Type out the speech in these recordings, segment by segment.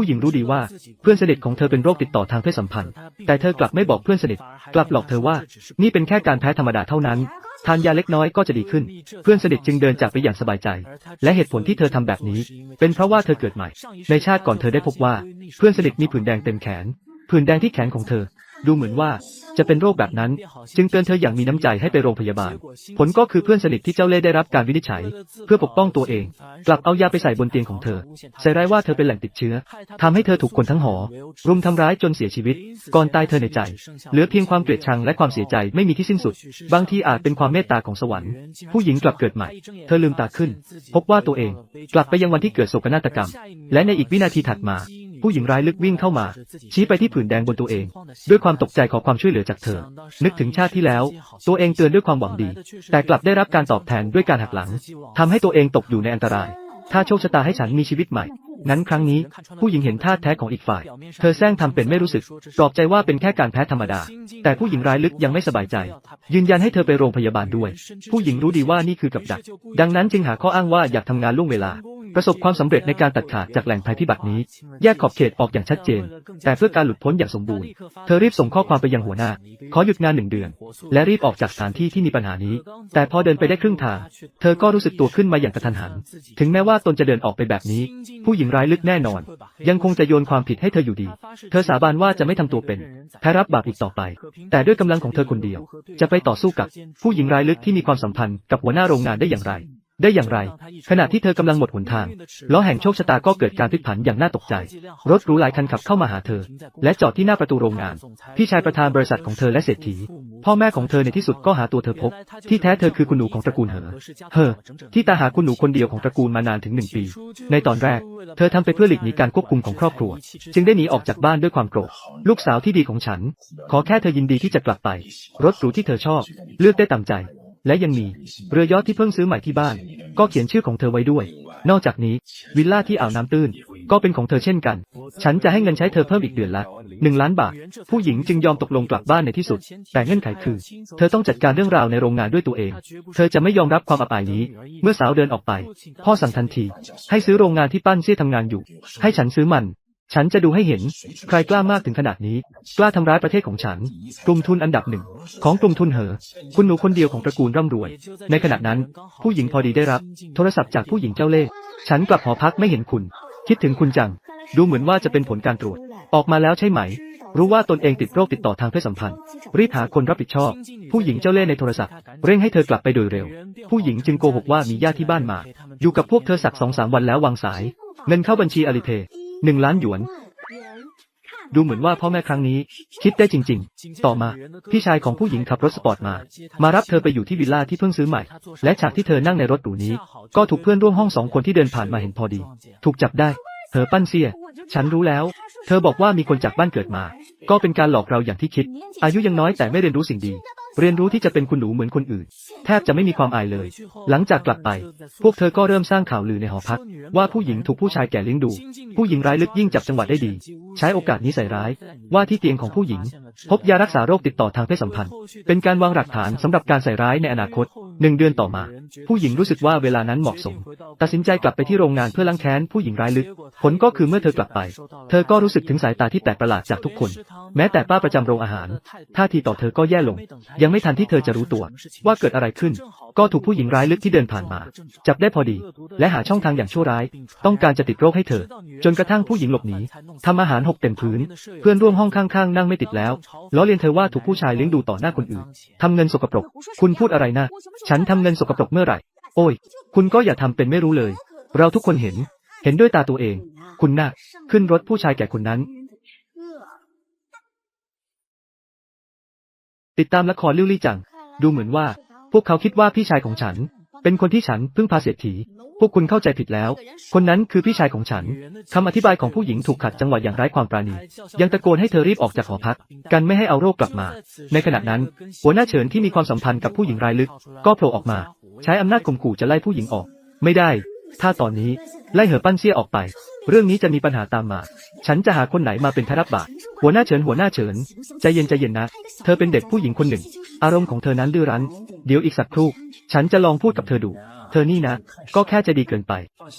ผู้หญิงรู้ดีว่า เพื่อนสนิทของเธอเป็นโรคติดต่อทางเพศสัมพันธ์ แต่เธอกลับไม่บอกเพื่อนสนิท กลับหลอกเธอว่า นี่เป็นแค่การแพ้ธรรมดาเท่านั้น ทานยาเล็กน้อยก็จะดีขึ้น เพื่อนสนิทจึงเดินจากไปอย่างสบายใจ และเหตุผลที่เธอทำแบบนี้ เป็นเพราะว่าเธอเกิดใหม่ ในชาติก่อนเธอได้พบว่า เพื่อนสนิทมีผื่นแดงเต็มแขน ผื่นแดงที่แขนของเธอ ดูเหมือนว่าจะเป็นโรคแบบนั้น จึงเตือนเธออย่างมีน้ำใจให้ไปโรงพยาบาล ผลก็คือเพื่อนสนิทที่เจ้าเล่ห์ได้รับการวินิจฉัย เพื่อปกป้องตัวเอง กลับเอายาไปใส่บนเตียงของเธอ ใส่ร้ายว่าเธอเป็นแหล่งติดเชื้อทำให้เธอถูกคนทั้งหอ รุมทำร้ายจนเสียชีวิต ก่อนตายเธอในใจ เหลือเพียงความเกลียดชังและความเสียใจไม่มีที่สิ้นสุด บางทีอาจเป็นความเมตตาของสวรรค์ ผู้หญิงกลับเกิดใหม่ เธอลืมตาขึ้น พบว่าตัวเอง กลับไปยังวันที่เกิดโศกนาฏกรรม และในอีกวินาทีถัดมา ผู้หญิงร้ายลึกวิ่งเข้ามา ชี้ไปที่ผื่นแดงบนตัวเอง ด้วยความตกใจขอความช่วยเหลือจากเธอ นึกถึงชาติที่แล้ว ตัวเองเตือนด้วยความหวังดี แต่กลับได้รับการตอบแทนด้วยการหักหลังทำให้ตัวเองตกอยู่ในอันตราย ถ้าโชคชะตาให้ฉันมีชีวิตใหม่งั้นครั้งนี้ ผู้หญิงเห็นท่าแท้ของอีกฝ่าย เธอแซงทำเป็นไม่รู้สึกปลอบใจว่าเป็นแค่การแพ้ธรรมดา แต่ผู้หญิงร้ายลึกยังไม่สบายใจ ยืนยันให้เธอไปโรงพยาบาลด้วย ผู้หญิงรู้ดีว่านี่คือกับดัก ดังนั้นจึงหาข้ออ้างว่าอยากทำงานล่วงเวลา ประสบความสำเร็จในการตัดขาดจากแหล่งภัยพิบัตินี้ แยกขอบเขตออกอย่างชัดเจน แต่เพื่อการหลุดพ้นอย่างสมบูรณ์ เธอรีบส่งข้อความไปยังหัวหน้า ขอหยุดงานหนึ่งเดือน และรีบออกจากสถานที่ที่มีปัญหานี้ แต่พอเดินไปได้ครึ่งทาง เธอก็รู้สึกตัวขึ้นมาอย่างกระทันหัน ถึงแม้ว่าตนจะเดินออกไปแบบนี้ ผู้หญิงร้ายลึกแน่นอน ยังคงจะโยนความผิดให้เธออยู่ดี เธอสาบานว่าจะไม่ทำตัวเป็นแพ้รับบาปอีกต่อไป แต่ด้วยกำลังของเธอคนเดียว จะไปต่อสู้กับผู้หญิงร้ายลึกที่มีความสัมพันธ์กับหัวหน้าโรงงานได้อย่างไร ได้อย่างไร ขณะที่เธอกำลังหมดหนทาง ล้อแห่งโชคชะตาก็เกิดการพลิกผันอย่างน่าตกใจ รถหรูหลายคันขับเข้ามาหาเธอ และจอดที่หน้าประตูโรงงาน พี่ชายประธานบริษัทของเธอและเศรษฐี พ่อแม่ของเธอในที่สุดก็หาตัวเธอพบ ที่แท้เธอคือคุณหนูของตระกูลเหอ เฮอ ที่ตาหาคุณหนูคนเดียวของตระกูลมานานถึงหนึ่งปี ในตอนแรก เธอทำไปเพื่อหลีกหนีการควบคุมของครอบครัว จึงได้หนีออกจากบ้านด้วยความโกรธ ลูกสาวที่ดีของฉัน ขอแค่เธอยินดีที่จะกลับไป รถหรูที่เธอชอบ เลือกได้ตามใจ และยังมีเรือยอทที่เพิ่งซื้อใหม่ที่บ้าน ก็เขียนชื่อของเธอไว้ด้วย นอกจากนี้ วิลล่าที่อ่าวน้ำตื้น ก็เป็นของเธอเช่นกัน ฉันจะให้เงินใช้เธอเพิ่มอีกเดือนละหนึ่งล้านบาท ผู้หญิงจึงยอมตกลงกลับบ้านในที่สุด แต่เงื่อนไขคือ เธอต้องจัดการเรื่องราวในโรงงานด้วยตัวเอง เธอจะไม่ยอมรับความอับอายนี้ เมื่อสาวเดินออกไป พ่อสั่งทันที ให้ซื้อโรงงานที่ปั้นเซี่ยทำงานอยู่ ให้ฉันซื้อมัน ฉันจะดูให้เห็น ใครกล้ามากถึงขนาดนี้ กล้าทำร้ายประเทศของฉัน กลุ่มทุนอันดับหนึ่ง ของกลุ่มทุนเหอ คุณหนูคนเดียวของตระกูลร่ำรวย ในขณะนั้น ผู้หญิงพอดีได้รับ โทรศัพท์จากผู้หญิงเจ้าเล่ห์ฉันกลับหอพักไม่เห็นคุณ คิดถึงคุณจัง ดูเหมือนว่าจะเป็นผลการตรวจ ออกมาแล้วใช่ไหม รู้ว่าตนเองติดโรคติดต่อทางเพศสัมพันธ์ รีบหาคนรับผิดชอบ ผู้หญิงเจ้าเล่ห์ในโทรศัพท์ เร่งให้เธอกลับไปโดยเร็ว ผู้หญิงจึงโกหกว่ามีญาติที่บ้านมา อยู่กับพวกเธอสักสองสามวันแล้ววางสาย เงินเข้าบัญชีอลิเพ หนึ่งล้านหยวน ดูเหมือนว่าพ่อแม่ครั้งนี้ คิดได้จริง ๆ ต่อมา พี่ชายของผู้หญิงขับรถสปอร์ตมา มารับเธอไปอยู่ที่วิลล่าที่เพิ่งซื้อใหม่ และฉากที่เธอนั่งในรถหรูนี้ ก็ถูกเพื่อนร่วมห้องสองคนที่เดินผ่านมาเห็นพอดี ถูกจับได้ เธอปั้นเสีย ฉันรู้แล้ว เธอบอกว่ามีคนจากบ้านเกิดมา ก็เป็นการหลอกเราอย่างที่คิด อายุยังน้อยแต่ไม่เรียนรู้สิ่งดี เรียนรู้ที่จะเป็นคุณหนูเหมือนคนอื่น แทบจะไม่มีความอายเลย หลังจากกลับไป พวกเธอก็เริ่มสร้างข่าวลือในหอพัก ว่าผู้หญิงถูกผู้ชายแก่เลี้ยงดู ผู้หญิงร้ายลึกยิ่งจับจังหวะได้ดี ใช้โอกาสนี้ใส่ร้าย ว่าที่เตียงของผู้หญิง พบยารักษาโรคติดต่อทางเพศสัมพันธ์ เป็นการวางหลักฐานสำหรับการใส่ร้ายในอนาคตหนึ่งเดือนต่อมา ผู้หญิงรู้สึกว่าเวลานั้นเหมาะสม ตัดสินใจกลับไปที่โรงงานเพื่อล้างแค้นผู้หญิงร้ายลึก ผลก็คือเมื่อเธอกลับไป เธอก็รู้สึกถึงสายตาที่แปลกประหลาดจากทุกคน แม้แต่ป้าประจำโรงอาหาร ท่าทีต่อเธอก็แย่ลง ยังไม่ทันที่เธอจะรู้ตัว ว่าเกิดอะไรขึ้น ก็ถูกผู้หญิงร้ายลึกที่เดินผ่านมา จับได้พอดี และหาช่องทางอย่างชั่วร้าย ต้องการจะติดโรคให้เธอ จนกระทั่งผู้หญิงหลบหนีทำอาหารหกเต็มพื้น เพื่อนร่วมห้องข้างๆ นั่งไม่ติดแล้วล้อเลียนเธอว่าถูกผู้ชายเลี้ยงดูต่อหน้าคนอื่นทำเงินสกปรก คุณพูดอะไรนะ ฉันทำเงินสกปรกเมื่อไหร่ โอ้ย คุณก็อย่าทำเป็นไม่รู้เลย เราทุกคนเห็น เห็นด้วยตาตัวเอง คุณน่ะ ขึ้นรถผู้ชายแก่คนนั้น ติดตามละครลิ้วลี่จัง ดูเหมือนว่า พวกเขาคิดว่าพี่ชายของฉัน เป็นคนที่ฉันเพิ่งพาเศรษฐีพวกคุณเข้าใจผิดแล้ว คนนั้นคือพี่ชายของฉัน คำอธิบายของผู้หญิงถูกขัดจังหวะอย่างไร้ความปราณี ยังตะโกนให้เธอรีบออกจากหอพัก กันไม่ให้เอาโรคกลับมา ในขณะนั้น หัวหน้าเฉินที่มีความสัมพันธ์กับผู้หญิงรายลึก ก็โผล่ออกมา ใช้อำนาจข่มขู่จะไล่ผู้หญิงออก ไม่ได้ ถ้าตอนนี้ไล่เหอปั้นเซี่ยออกไป เรื่องนี้จะมีปัญหาตามมา ฉันจะหาคนไหนมาเป็นทรับบาท หัวหน้าเฉินหัวหน้าเฉิน ใจเย็นใจเย็นนะ เธอเป็นเด็กผู้หญิงคนหนึ่ง อารมณ์ของเธอนั้นดื้อรั้น เดี๋ยวอีกสักครู่ ฉันจะลองพูดกับเธอดู เธอนี่นะ ก็แค่จะดีเกินไป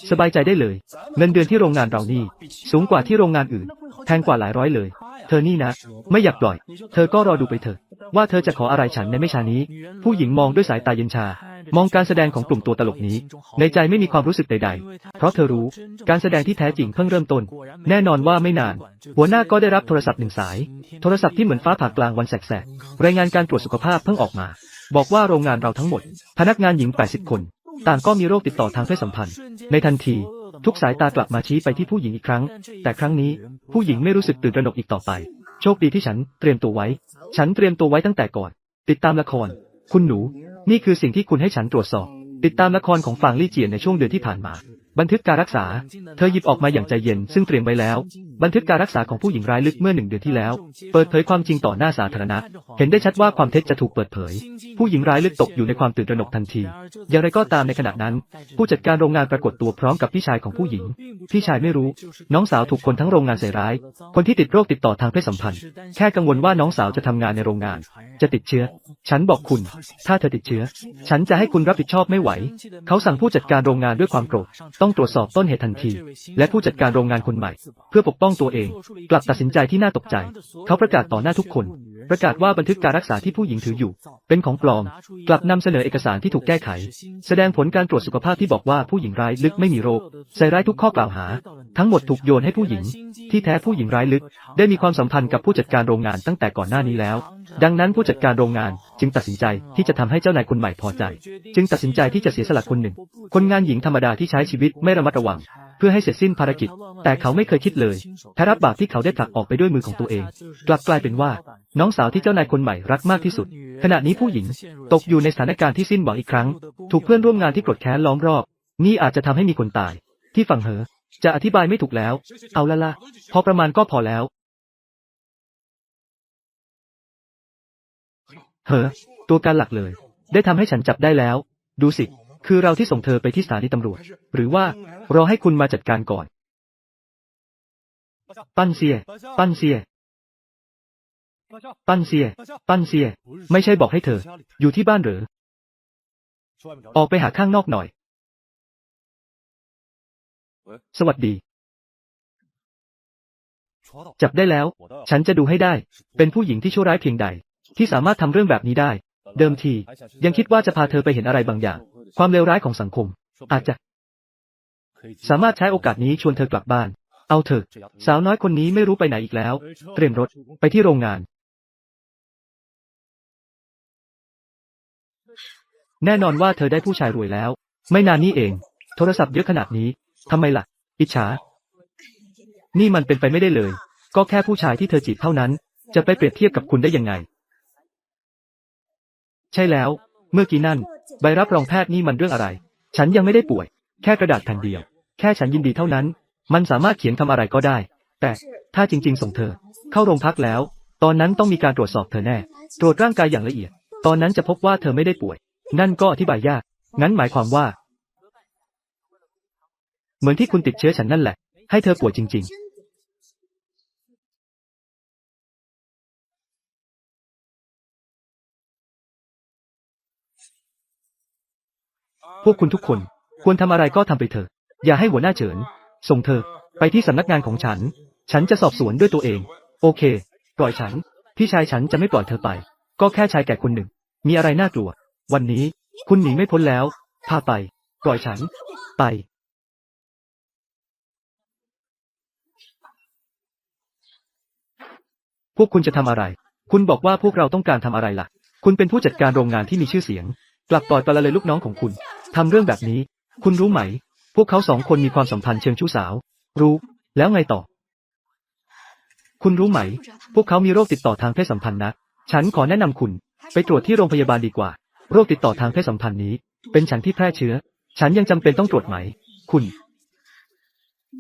สบายใจได้เลย เงินเดือนที่โรงงานเรานี่ สูงกว่าที่โรงงานอื่น แพงกว่าหลายร้อยเลย เธอนี่นะ ไม่อยากปล่อย เธอก็รอดูไปเถอะ ว่าเธอจะขออะไรฉันในไม่ช้านี้ ผู้หญิงมองด้วยสายตาเย็นชา มองการแสดงของกลุ่มตัวตลกนี้ ในใจไม่มีความรู้สึกใด ๆ เพราะเธอรู้ การแสดงที่แท้จริงเพิ่งเริ่มต้น แน่นอนว่าไม่นาน หัวหน้าก็ได้รับโทรศัพท์หนึ่งสาย โทรศัพท์ที่เหมือนฟ้าผ่ากลางวันแสกๆรายงานการตรวจสุขภาพเพิ่งออกมา บอกว่าโรงงานเราทั้งหมด พนักงานหญิง 80 คน ต่างก็มีโรคติดต่อทางเพศสัมพันธ์ ในทันทีทุกสายตากลับมาชี้ไปที่ผู้หญิงอีกครั้ง แต่ครั้งนี้ ผู้หญิงไม่รู้สึกตื่นตระหนกอีกต่อไป โชคดีที่ฉันเตรียมตัวไว้ ฉันเตรียมตัวไว้ตั้งแต่ก่อน ติดตามละคร คุณหนู นี่คือสิ่งที่คุณให้ฉันตรวจสอบ ติดตามละครของฟางลี่เจียนในช่วงเดือนที่ผ่านมา บันทึกการรักษา เธอหยิบออกมาอย่างใจเย็นซึ่งเตรียมไว้แล้ว บันทึกการรักษาของผู้หญิงร้ายลึกเมื่อหนึ่งเดือนที่แล้ว เปิดเผยความจริงต่อหน้าสาธารณะ เห็นได้ชัดว่าความเท็จจะถูกเปิดเผย ผู้หญิงร้ายลึกตกอยู่ในความตื่นตระหนกทันที อย่างไรก็ตามในขณะนั้น ผู้จัดการโรงงานปรากฏตัวพร้อมกับพี่ชายของผู้หญิง พี่ชายไม่รู้ น้องสาวถูกคนทั้งโรงงานใส่ร้าย คนที่ติดโรคติดต่อทางเพศสัมพันธ์ แค่กังวลว่าน้องสาวจะทำงานในโรงงาน จะติดเชื้อ ฉันบอกคุณ ถ้าเธอติดเชื้อ ฉันจะให้คุณรับผิดชอบไม่ไหว เขาสั่งผู้จัดการโรงงานด้วยความโกรธต้องตรวจสอบต้นเหตุทันที และผู้จัดการโรงงานคนใหม่ เพื่อปกป้องตัวเอง กลับตัดสินใจที่น่าตกใจ เขาประกาศต่อหน้าทุกคน ประกาศว่าบันทึกการรักษาที่ผู้หญิงถืออยู่ เป็นของปลอม กลับนำเสนอเอกสารที่ถูกแก้ไข แสดงผลการตรวจสุขภาพที่บอกว่าผู้หญิงร้ายลึกไม่มีโรค ใส่ร้ายทุกข้อกล่าวหา ทั้งหมดถูกโยนให้ผู้หญิง ที่แท้ผู้หญิงร้ายลึก ได้มีความสัมพันธ์กับผู้จัดการโรงงานตั้งแต่ก่อนหน้านี้แล้ว ดังนั้นผู้จัดการโรงงานจึงตัดสินใจที่จะทำให้เจ้านายคนใหม่พอใจ จึงตัดสินใจที่จะเสียสละคนหนึ่ง คนงานหญิงธรรมดาที่ใช้ชีวิตไม่ระมัดระวัง เพื่อให้เสร็จสิ้นภารกิจ แต่เขาไม่เคยคิดเลยแพ้รับบาปที่เขาได้ผลักออกไปด้วยมือของตัวเอง กลับกลายเป็นว่า น้องสาวที่เจ้านายคนใหม่รักมากที่สุด ขณะนี้ผู้หญิงตกอยู่ในสถานการณ์ที่สิ้นหวังอีกครั้ง ถูกเพื่อนร่วมงานที่โกรธแค้นล้อมรอบ นี่อาจจะทำให้มีคนตาย ที่ฝั่งเหอ จะอธิบายไม่ถูกแล้ว เอาละละพอประมาณก็พอแล้ว เหอ ตัวการหลักเลย ได้ทำให้ฉันจับได้แล้ว ดูสิ คือเราที่ส่งเธอไปที่สถานีตำรวจ หรือว่ารอให้คุณมาจัดการก่อน ปั้นเซีย ปั้นเซีย ปั้นเซีย ปั้นเซีย ไม่ใช่บอกให้เธอ อยู่ที่บ้านเหรอออกไปหาข้างนอกหน่อย สวัสดี จับได้แล้ว ฉันจะดูให้ได้ เป็นผู้หญิงที่ชั่วร้ายเพียงใด ที่สามารถทำเรื่องแบบนี้ได้ เดิมที ยังคิดว่าจะพาเธอไปเห็นอะไรบางอย่าง ความเลวร้ายของสังคม อาจจะ สามารถใช้โอกาสนี้ชวนเธอกลับบ้าน เอาเถอะ สาวน้อยคนนี้ไม่รู้ไปไหนอีกแล้ว เตรียมรถไปที่โรงงาน แน่นอนว่าเธอได้ผู้ชายรวยแล้ว ไม่นานนี้เอง โทรศัพท์เยอะขนาดนี้ทำไมล่ะ อิจฉา นี่มันเป็นไปไม่ได้เลย ก็แค่ผู้ชายที่เธอจีบเท่านั้น จะไปเปรียบเทียบกับคุณได้ยังไง ใช่แล้ว เมื่อกี้นั่น ใบรับรองแพทย์นี่มันเรื่องอะไร ฉันยังไม่ได้ป่วย แค่กระดาษแผ่นเดียว แค่ฉันยินดีเท่านั้น มันสามารถเขียนคำอะไรก็ได้ แต่ถ้าจริง ๆ ส่งเธอ เข้าโรงพักแล้ว ตอนนั้นต้องมีการตรวจสอบเธอแน่ ตรวจร่างกายอย่างละเอียด ตอนนั้นจะพบว่าเธอไม่ได้ป่วย นั่นก็อธิบายยาก งั้นหมายความว่า เหมือนที่คุณติดเชื้อฉันนั่นแหละ ให้เธอป่วยจริง ๆ พวกคุณทุกคน ควรทำอะไรก็ทำไปเถอะ อย่าให้หัวหน้าเฉิน ส่งเธอ ไปที่สำนักงานของฉัน ฉันจะสอบสวนด้วยตัวเอง โอเค ปล่อยฉัน พี่ชายฉันจะไม่ปล่อยเธอไป ก็แค่ชายแก่คนหนึ่ง มีอะไรน่ากลัว วันนี้ คุณหนีไม่พ้นแล้ว พาไป ปล่อยฉัน ไปพวกคุณจะทำอะไร คุณบอกว่าพวกเราต้องการทำอะไรล่ะ คุณเป็นผู้จัดการโรงงานที่มีชื่อเสียง กลับปล่อยปละเลยลูกน้องของคุณ ทำเรื่องแบบนี้ คุณรู้ไหม พวกเขาสองคนมีความสัมพันธ์เชิงชู้สาว รู้ แล้วไงต่อ คุณรู้ไหม พวกเขามีโรคติดต่อทางเพศสัมพันธ์นะ ฉันขอแนะนำคุณ ไปตรวจที่โรงพยาบาลดีกว่า โรคติดต่อทางเพศสัมพันธ์นี้ เป็นฉันที่แพร่เชื้อ ฉันยังจำเป็นต้องตรวจไหม คุณ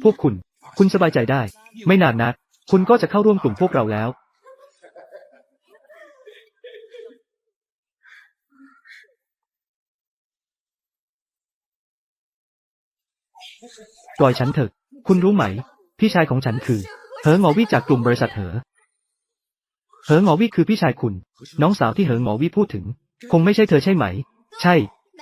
พวกคุณ คุณสบายใจได้ ไม่นานนัก คุณก็จะเข้าร่วมกลุ่มพวกเราแล้ว ปล่อยฉันเถอะ คุณรู้ไหม พี่ชายของฉันคือ เหอหงอวี่จากกลุ่มบริษัทเหอ เหอหงอวี่คือพี่ชายคุณ น้องสาวที่เหอหงอวี่พูดถึง คงไม่ใช่เธอใช่ไหม ใช่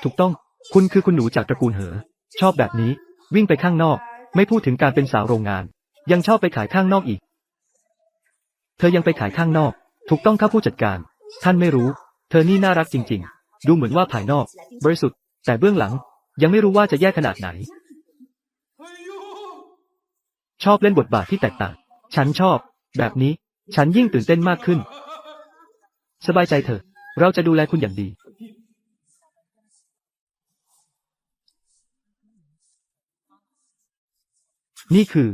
ถูกต้อง คุณคือคุณหนูจากตระกูลเหอ ชอบแบบนี้ วิ่งไปข้างนอก ไม่พูดถึงการเป็นสาวโรงงาน ยังชอบไปขายข้างนอกอีก เธอยังไปขายข้างนอก ถูกต้องครับผู้จัดการ ท่านไม่รู้ เธอนี่น่ารักจริง ๆ ดูเหมือนว่าภายนอก บริสุทธิ์ แต่เบื้องหลัง ยังไม่รู้ว่าจะแย่ขนาดไหน ชอบเล่นบทบาทที่แตกต่าง ฉันชอบ แบบนี้ ฉันยิ่งตื่นเต้นมากขึ้น สบายใจเถอะ เราจะดูแลคุณอย่างดี นี่คือ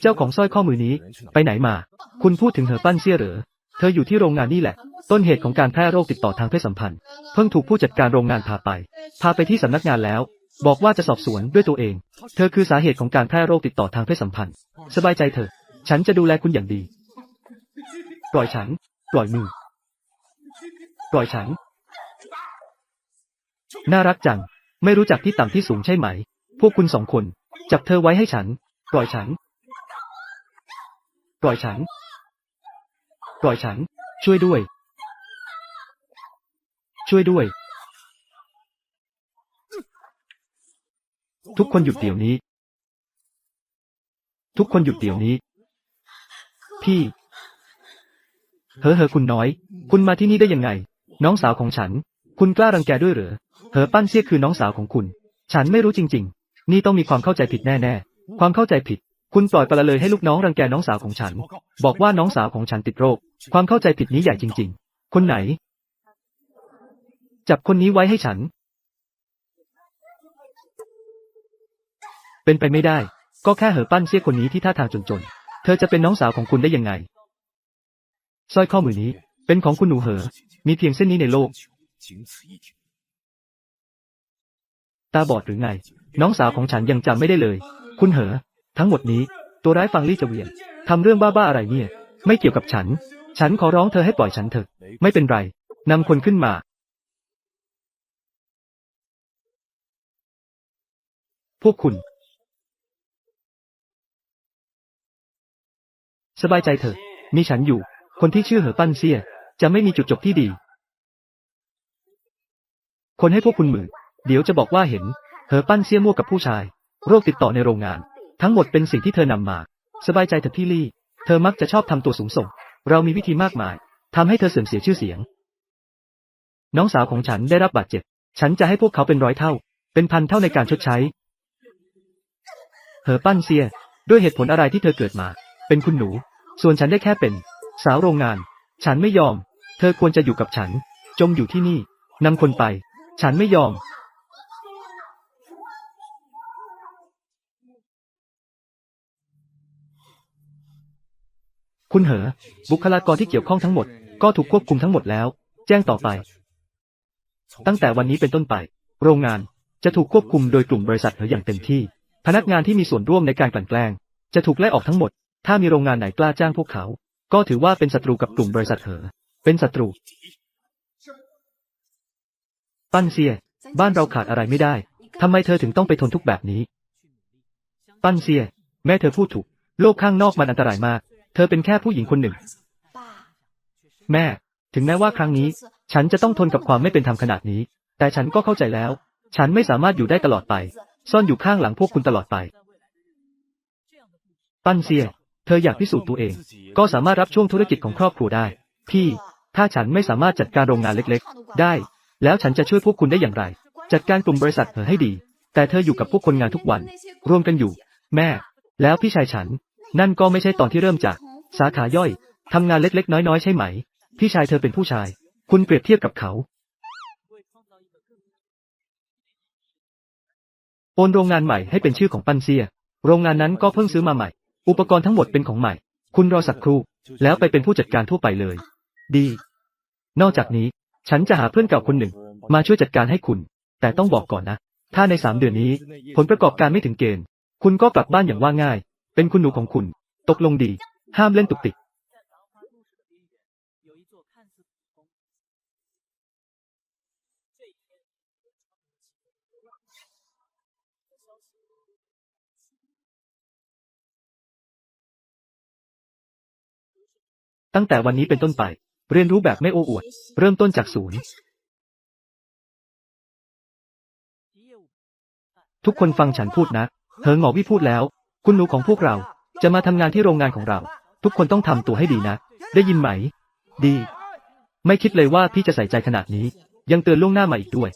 เจ้าของสร้อยข้อมือนี้ ไปไหนมา คุณพูดถึงเหอปั้นเซี่ยเหรอ เธออยู่ที่โรงงานนี่แหละ ต้นเหตุของการแพร่โรคติดต่อทางเพศสัมพันธ์ เพิ่งถูกผู้จัดการโรงงานพาไป พาไปที่สำนักงานแล้ว บอกว่าจะสอบสวนด้วยตัวเอง เธอคือสาเหตุของการแพร่โรคติดต่อทางเพศสัมพันธ์ สบายใจเถอะ ฉันจะดูแลคุณอย่างดี ปล่อยฉัน ปล่อยมือ ปล่อยฉัน น่ารักจัง ไม่รู้จักที่ต่ำที่สูงใช่ไหม พวกคุณสองคน จับเธอไว้ให้ฉัน ปล่อยฉัน ปล่อยฉัน ปล่อยฉัน ช่วยด้วย ช่วยด้วย ทุกคนหยุดเดี๋ยวนี้ ทุกคนหยุดเดี๋ยวนี้ พี่ เฮ้อเฮ้อคุณน้อย คุณมาที่นี่ได้ยังไง น้องสาวของฉัน คุณกล้ารังแกด้วยเหรอเหอปั้นเสี้ยคือน้องสาวของคุณ ฉันไม่รู้จริง ๆ นี่ต้องมีความเข้าใจผิดแน่ๆ ความเข้าใจผิด คุณปล่อยปละเลยให้ลูกน้องรังแกน้องสาวของฉัน บอกว่าน้องสาวของฉันติดโรค ความเข้าใจผิดนี้ใหญ่จริง ๆ คนไหน จับคนนี้ไว้ให้ฉัน เป็นไปไม่ได้ ก็แค่เหอปั้นเสี้ยคนนี้ที่ท่าทางจนๆ เธอจะเป็นน้องสาวของคุณได้ยังไง สร้อยข้อมือนี้ เป็นของคุณหนูเหอ มีเพียงเส้นนี้ในโลก ตาบอดหรือไง น้องสาวของฉันยังจำไม่ได้เลย คุณเหอ ทั้งหมดนี้ ตัวร้ายฟังลี่จะเวียนทำเรื่องบ้าๆอะไรเนี่ย ไม่เกี่ยวกับฉัน ฉันขอร้องเธอให้ปล่อยฉันเถอะ ไม่เป็นไร นำคนขึ้นมาพวกคุณ สบายใจเถอะ มีฉันอยู่ คนที่ชื่อเหอปั้นเซีย จะไม่มีจุดจบที่ดี คนให้พวกคุณหมื่นเดี๋ยวจะบอกว่าเห็น เหอปั้นเซียมั่วกับผู้ชาย โรคติดต่อในโรงงาน ทั้งหมดเป็นสิ่งที่เธอนำมา สบายใจเถอะพี่ลี่ เธอมักจะชอบทำตัวสูงส่ง เรามีวิธีมากมายทำให้เธอเสื่อมเสียชื่อเสียง น้องสาวของฉันได้รับบาดเจ็บ ฉันจะให้พวกเขาเป็นร้อยเท่า เป็นพันเท่าในการชดใช้ เหอปั้นเซีย ด้วยเหตุผลอะไรที่เธอเกิดมา เป็นคุณหนู ส่วนฉันได้แค่เป็น สาวโรงงาน ฉันไม่ยอม เธอควรจะอยู่กับฉันจงอยู่ที่นี่นำคนไป ฉันไม่ยอม คุณเหอ บุคลากรที่เกี่ยวข้องทั้งหมด ก็ถูกควบคุมทั้งหมดแล้ว แจ้งต่อไป ตั้งแต่วันนี้เป็นต้นไป โรงงานจะถูกควบคุมโดยกลุ่มบริษัทเหออย่างเต็มที่ พนักงานที่มีส่วนร่วมในการกลั่นแกล้ง จะถูกไล่ออกทั้งหมด ถ้ามีโรงงานไหนกล้าจ้างพวกเขา ก็ถือว่าเป็นศัตรูกับกลุ่มบริษัทเหอ เป็นศัตรู ปั้นเซีย บ้านเราขาดอะไรไม่ได้ ทำไมเธอถึงต้องไปทนทุกแบบนี้ ปั้นเซีย แม่เธอพูดถูก โลกข้างนอกมันอันตรายมาก เธอเป็นแค่ผู้หญิงคนหนึ่ง แม่ ถึงแม้ว่าครั้งนี้ ฉันจะต้องทนกับความไม่เป็นธรรมขนาดนี้ แต่ฉันก็เข้าใจแล้ว ฉันไม่สามารถอยู่ได้ตลอดไป ซ่อนอยู่ข้างหลังพวกคุณตลอดไป ปั้นเซีย เธออยากพิสูจน์ตัวเอง ก็สามารถรับช่วงธุรกิจของครอบครัวได้ พี่ ถ้าฉันไม่สามารถจัดการโรงงานเล็กๆ ได้ แล้วฉันจะช่วยพวกคุณได้อย่างไร จัดการกลุ่มบริษัทเธอให้ดี แต่เธออยู่กับพวกคนงานทุกวัน รวมกันอยู่ แม่ แล้วพี่ชายฉัน นั่นก็ไม่ใช่ตอนที่เริ่มจาก สาขาย่อยทำงานเล็กๆ น้อยๆ ใช่ไหม พี่ชายเธอเป็นผู้ชาย คุณเปรียบเทียบกับเขาโอนโรงงานใหม่ให้เป็นชื่อของปั้นเซีย โรงงานนั้นก็เพิ่งซื้อมาใหม่ อุปกรณ์ทั้งหมดเป็นของใหม่ คุณรอสักครู่ แล้วไปเป็นผู้จัดการทั่วไปเลย ดี นอกจากนี้ ฉันจะหาเพื่อนเก่าคนหนึ่ง มาช่วยจัดการให้คุณ แต่ต้องบอกก่อนนะ ถ้าในสามเดือนนี้ ผลประกอบการไม่ถึงเกณฑ์ คุณก็กลับบ้านอย่างว่าง่าย เป็นคุณหนูของคุณ ตกลงดี ห้ามเล่นตุกติก ตั้งแต่วันนี้เป็นต้นไป เรียนรู้แบบไม่โอ้อวด เริ่มต้นจากศูนย์ ทุกคนฟังฉันพูดนะ เธอหงอวิพูดแล้ว คุณหนูของพวกเรา จะมาทำงานที่โรงงานของเรา ทุกคนต้องทำตัวให้ดีนะ ได้ยินไหม ดี ไม่คิดเลยว่าพี่จะใส่ใจขนาดนี้ ยังเตือนล่วงหน้ามาอีกด้วย